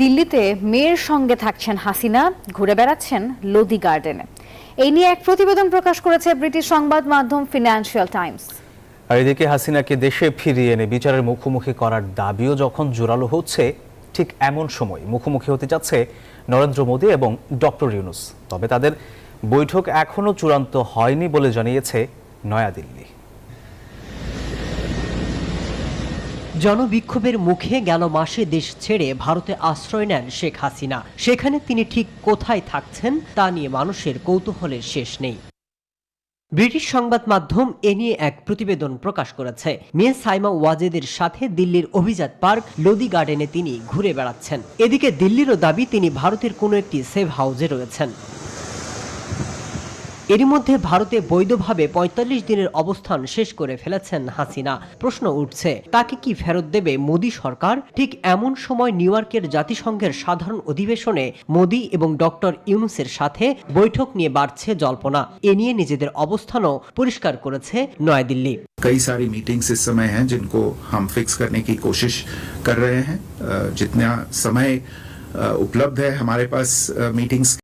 দিল্লিতে মেয়ের সঙ্গে থাকছেন হাসিনা, ঘুরে বেড়াচ্ছেন লোদি গার্ডেনে। এই নিয়ে এক প্রতিবেদন প্রকাশ করেছে ব্রিটিশ সংবাদ মাধ্যম ফিনান্সিয়াল টাইমস। আর এদিকে হাসিনাকে দেশে ফিরিয়ে এনে বিচারের মুখোমুখি করার দাবিও যখন জোরালো হচ্ছে, ঠিক এমন সময় মুখোমুখি হতে যাচ্ছে নরেন্দ্র মোদী এবং ডক্টর ইউনুস। তবে তাদের বৈঠক এখনও চূড়ান্ত হয়নি বলে জানিয়েছে নয়াদিল্লি। জনবিক্ষোভের মুখে গেল মাসে দেশ ছেড়ে ভারতে আশ্রয় নেন শেখ হাসিনা। সেখানে তিনি ঠিক কোথায় থাকছেন তা নিয়ে মানুষের কৌতূহলের শেষ নেই। ব্রিটিশ সংবাদ মাধ্যম এ নিয়ে এক প্রতিবেদন প্রকাশ করেছে। মেয়ে সাইমা ওয়াজেদের সাথে দিল্লির অভিজাত পার্ক লোদি গার্ডেনে তিনি ঘুরে বেড়াচ্ছেন। এদিকে দিল্লিরও দাবি, তিনি ভারতের কোনো একটি সেভ হাউসে রয়েছেন। এরই মধ্যে ভারতে বৈধভাবে ৪৫ দিনের অবস্থান শেষ করে ফেলেছেন হাসিনা প্রশ্ন উঠছে তাকে কি ফেরত দেবে মোদী সরকার ঠিক এমন সময় নিউ ইয়র্কের জাতিসংঘের সাধারণ অধিবেশনে মোদী এবং ডক্টর ইউনুসের সাথে বৈঠক নিয়ে বাড়ছে জল্পনা এ নিয়ে নিজেদের অবস্থানও পরিষ্কার করেছে নয়াদিল্লি कई सारी मीटिंग्स इस समय हैं जिनको हम फिक्स करने की कोशिश कर रहे हैं अ, जितना समय अ, उपलब्ध है हमारे पास मीटिंग्स